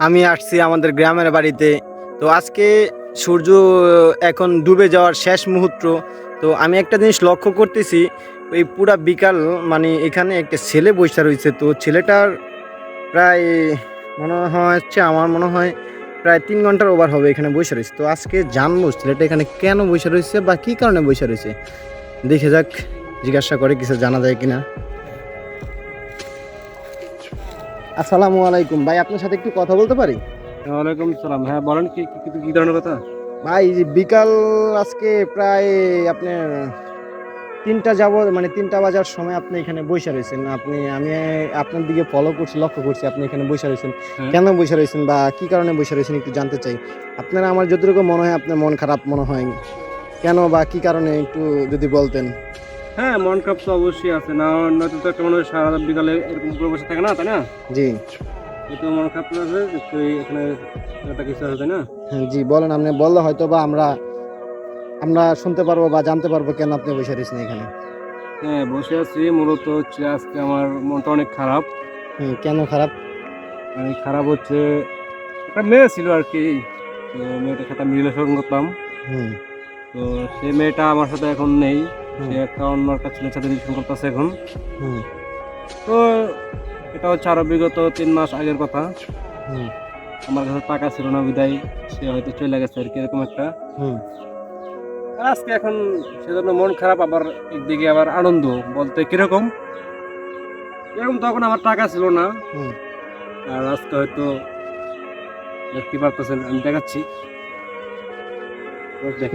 আমি আসছি আমাদের গ্রামের বাড়িতে। তো আজকে সূর্য এখন ডুবে যাওয়ার শেষ মুহূর্ত। তো আমি একটা জিনিস লক্ষ্য করতেছি, ওই পুরা বিকাল মানে এখানে একটা ছেলে বসে রয়েছে। তো ছেলেটার প্রায় মনে হয় হচ্ছে, আমার মনে হয় প্রায় তিন ঘণ্টার ওভার হবে এখানে বসে রয়েছে। তো আজকে জানব ছেলেটা এখানে কেন বসে রয়েছে বা কী কারণে বসে রয়েছে। দেখে যাক, জিজ্ঞাসা করে কিছু জানা যায় কিনা। আসসালামু আলাইকুম। ভাই আপনার সাথে একটু কথা বলতে পারি? ওয়ালাইকুম সালাম। হ্যাঁ বলেন কি কি- ধরনের কথা? ভাই বিকাল আজকে প্রায় আপনার তিনটা যাব মানে তিনটা বাজার সময় আপনি এখানে বসে রয়েছেন। আপনি আমি আপনার দিকে ফলো করছি লক্ষ্য করছি আপনি এখানে বসে রয়েছেন। হ্যাঁ। কেন বসে রয়েছেন বা কি কারণে বসে রয়েছেন একটু জানতে চাই। আপনারা আমার যতটুকু মনে হয় আপনার মন খারাপ মনে হয়। কেন বা কি কারণে একটু যদি বলতেন? হ্যাঁ মন খারাপ তো অবশ্যই আছে। না নয়তো তো একটা মনে হয় সারা বিকালে এরকম করে বসে থাকে না তাই না? জি। তো মন খারাপ আছে তুই এখানে একটা কিছু আছে তাই না? হ্যাঁ জি বলেন আপনি বললে হয়তো বা আমরা আমরা শুনতে পারব বা জানতে পারব কেন আপনি বসে রয়েছেন এখানে। হ্যাঁ বসে আছি মূলত হচ্ছে আজকে আমার মনটা অনেক খারাপ। হুম কেন খারাপ? মানে খারাপ হচ্ছে একটা মেয়ে ছিল আর কি তো মেয়েটার সাথে আমি রিলেশন করতাম। হুম। তো সেই মেয়েটা আমার সাথে এখন নেই। সে একটা অন্য একটা ছেলের সাথে রিলেশন করতেছে এখন। তো এটা হচ্ছে আরও বিগত তিন মাস আগের কথা। আমার কাছে টাকা ছিল না বিদায় সে হয়তো চলে গেছে আর কি এরকম একটা। হুম। আজকে এখন সেজন্য মন খারাপ আবার একদিকে আবার আনন্দ বলতে কীরকম? এরকম তখন আমার টাকা ছিল না। আর আজকে হয়তো দেখতে পারতেছেন আমি দেখাচ্ছি।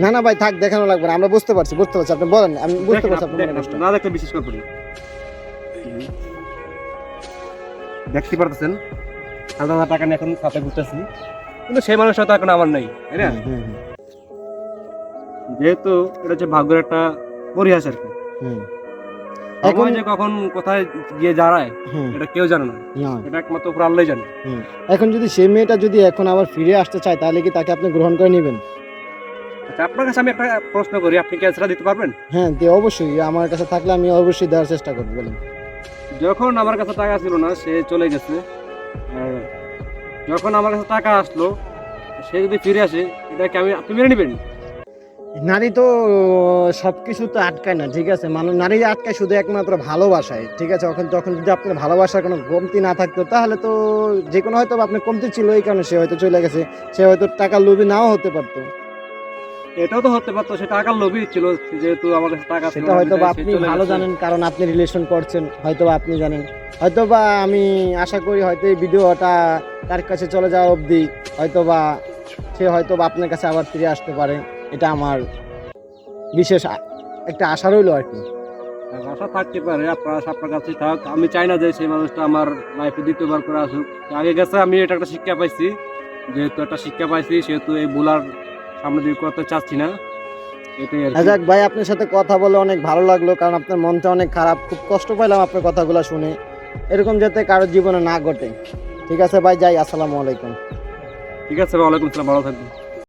না না ভাই থাক দেখানো লাগবে না। আমরা বুঝতে পারছি বুঝতে পারছি। আপনি বলেন আমি বুঝতে পারছি আপনি। না দেখতে বিশেষ করবেন না। দেখতে পারতেছেন? হাজার হাজার টাকা নিয়ে এখন খাতে ঘুরতেছি। কিন্তু সেই মানুষটা তো এখন আমার নাই তাই না? যেহেতু এটা হচ্ছে ভাগ্যের একটা পরিহাস আর কি। হুম, এখন যে কখন কোথায় গিয়ে দাঁড়ায় এটা কেউ জানে না। এটা একমাত্র উপর আল্লাহ জানে। এখন যদি সেই মেয়েটা যদি এখন আবার ফিরে আসতে চায় তাহলে কি তাকে আপনি গ্রহণ করে নেবেন? আপনার কাছে আমি একটা প্রশ্ন করি আপনি কি অ্যান্সারটা দিতে পারবেন? হ্যাঁ তে অবশ্যই। আমার কাছে থাকলে আমি অবশ্যই দেওয়ার চেষ্টা করব বলেন। যখন আমার কাছে টাকা ছিল না সে চলে গেছে। আর যখন আমার কাছে টাকা আসলো সে যদি ফিরে আসে এটা কি আমি আপনি মেনে নেবেন? নারী তো সব কিছু তো আটকায় না ঠিক আছে? মানুষ নারী আটকায় শুধু একমাত্র ভালোবাসায় ঠিক আছে? এখন তখন যদি আপনার ভালোবাসার কোনো কমতি না থাকতো তাহলে তো যে কোনো হয়তো আপনার কমতি ছিল এই কারণে সে হয়তো চলে গেছে। সে হয়তো টাকার লোভী নাও হতে পারতো। এটাও তো হতে পারতো সে টাকার লোভই ছিল যেহেতু আমার কাছে টাকা সেটা হয়তো বা আপনি ভালো জানেন কারণ আপনি রিলেশন করছেন হয়তো বা আপনি জানেন। হয়তো বা আমি আশা করি হয়তো এই ভিডিওটা তার কাছে চলে যাওয়া অবধি হয়তো বা সে হয়তো বা আপনার কাছে আবার ফিরে আসতে পারে এটা আমার বিশেষ একটা আশা রইল আর কি। আশা থাকতে পারে আপনার আপনার কাছে থাক। আমি চাই না যে সেই মানুষটা আমার লাইফে দ্বিতীয়বার করে আসুক। আগে গেছে আমি এটা একটা শিক্ষা পাইছি যেহেতু একটা শিক্ষা পাইছি সেহেতু এই বুলার সামনে দিকে করতে চাচ্ছি না? এটাই আর যাক ভাই আপনার সাথে কথা বলে অনেক ভালো লাগল কারণ আপনার মনটা অনেক খারাপ। খুব কষ্ট পাইলাম আপনার কথাগুলো শুনে। এরকম যাতে কারোর জীবনে না ঘটে। ঠিক আছে ভাই যাই আসসালামু আলাইকুম। ঠিক আছে ওয়ালাইকুম আসসালাম ভালো থাকবেন।